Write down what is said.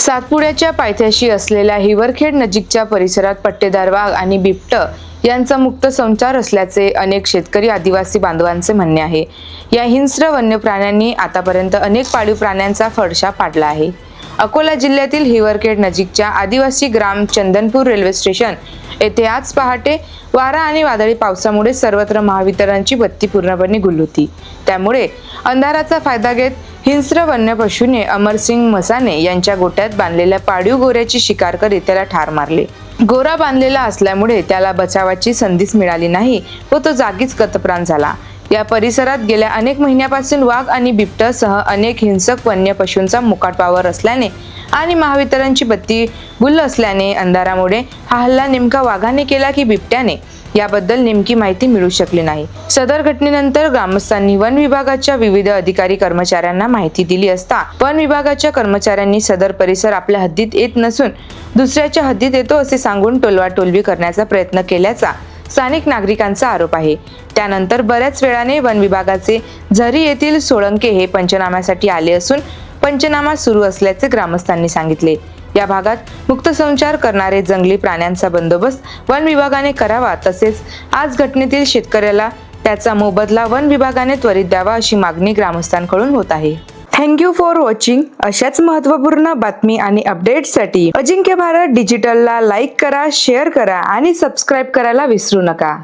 सातपुड्याच्या पायथ्याशी असलेल्या हिवरखेड नजीकच्या परिसरात पट्टेदार वाघ आणि बिबट यांचा मुक्त संचार असल्याचे अनेक शेतकरी आदिवासी बांधवांचे म्हणणे आहे. या हिंस्र वन्य प्राण्यांनी आतापर्यंत अनेक पाळीव प्राण्यांचा फडशा पाडला आहे. अकोला जिल्ह्यातील हिवरखेड नजीकच्या आदिवासी ग्राम चंदनपूर रेल्वे स्टेशन येथे आज पहाटे वारा आणि वादळी पावसामुळे सर्वत्र महावितरणची बत्ती पूर्णपणे गुल होती त्यामुळे अंधाराचा फायदा घेत हिंस्र वन्य पशूने अमरसिंग मसाने यांच्या गोट्यात बांधलेल्या पाळीव गोऱ्याची शिकार करीत त्याला ठार मारले. गोरा बांधलेला असल्यामुळे त्याला बचावाची संधीच मिळाली नाही व तो जागीच कतप्राण झाला. या परिसरात गेल्या अनेक महिन्यापासून वाघ आणि बिबट्यासह अनेक हिंसक वन्य पशूंचा मुकाटवावर असल्याने आणि महावितरणची बत्ती गुल्ल असल्याने अंधारामुळे हा हल्ला नेमका वाघाने केला की बिबट्याने? याबद्दल नेमकी माहिती मिळू शकली नाही. सदर घटनेनंतर ग्रामस्थांनी वन विभागाच्या विविध अधिकारी कर्मचाऱ्यांना माहिती दिली असता वन विभागाच्या कर्मचाऱ्यांनी सदर परिसर आपल्या हद्दीत येत नसून दुसऱ्याच्या हद्दीत येतो असे सांगून टोलवाटोलवी करण्याचा प्रयत्न केल्याचा स्थानिक नागरिकांचा आरोप आहे. त्यानंतर बऱ्याच वेळाने वन विभागाचे झरी येथील सोळंके हे पंचनाम्यासाठी आले असून पंचनामा सुरू असल्याचे ग्रामस्थांनी सांगितले. या भागात मुक्त संचार करणारे जंगली प्राण्यांचा बंदोबस्त वन विभागाने करावा तसेच आज घटनेतील शेतकऱ्याला त्याचा मोबदला वन विभागाने त्वरित द्यावा अशी मागणी ग्रामस्थांकडून होत आहे. थँक्यू फॉर वॉचिंग अशाच महत्त्वपूर्ण बातमी आणि अपडेट्ससाठी अजिंक्य भारत डिजिटलला लाईक करा शेअर करा आणि सबस्क्राईब करायला विसरू नका.